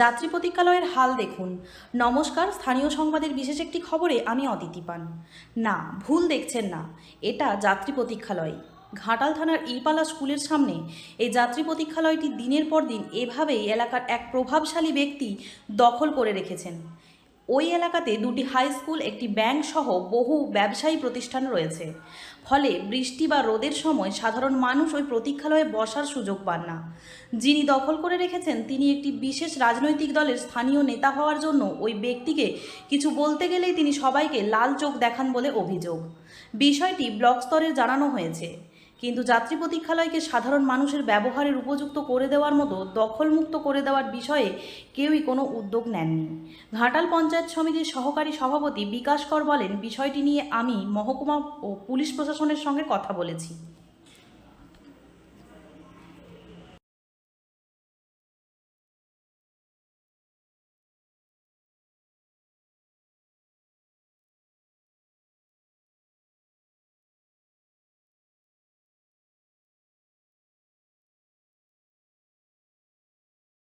যাত্রী প্রতীক্ষালয়ের হাল দেখুন। নমস্কার, স্থানীয় সংবাদের বিশেষ একটি খবরে আমি অদিতি পান। না, ভুল দেখছেন না। এটা যাত্রী প্রতীক্ষালয়। ঘাটাল থানার ইপালা স্কুলের সামনে এই যাত্রী প্রতীক্ষালয়টি দিনের পর দিন এভাবেই এলাকার এক প্রভাবশালী ব্যক্তি দখল করে রেখেছেন। ওই এলাকাতে দুটি হাই স্কুল একটি ব্যাংক সহ বহু ব্যবসায়ী প্রতিষ্ঠান রয়েছে। ফলে বৃষ্টি বা রোদের সময় সাধারণ মানুষ ওই প্রতীক্ষালয়ে বসার সুযোগ পান না। যিনি দখল করে রেখেছেন, তিনি একটি বিশেষ রাজনৈতিক দলের স্থানীয় নেতা হওয়ার জন্য ওই ব্যক্তিকে কিছু বলতে গেলেই তিনি সবাইকে লাল চোখ দেখান বলে অভিযোগ। বিষয়টি ব্লক স্তরে জানানো হয়েছে। কিন্তু যাত্রী প্রতীক্ষালয়কে সাধারণ মানুষের ব্যবহারের উপযুক্ত করে দেওয়ার মতো দখলমুক্ত করে দেওয়ার বিষয়ে কেউই কোনো উদ্যোগ নেননি। ঘাটাল পঞ্চায়েত সমিতির সহকারী সভাপতি বিকাশ কর বলেন, বিষয়টি নিয়ে আমি মহকুমা ও পুলিশ প্রশাসনের সঙ্গে কথা বলেছি।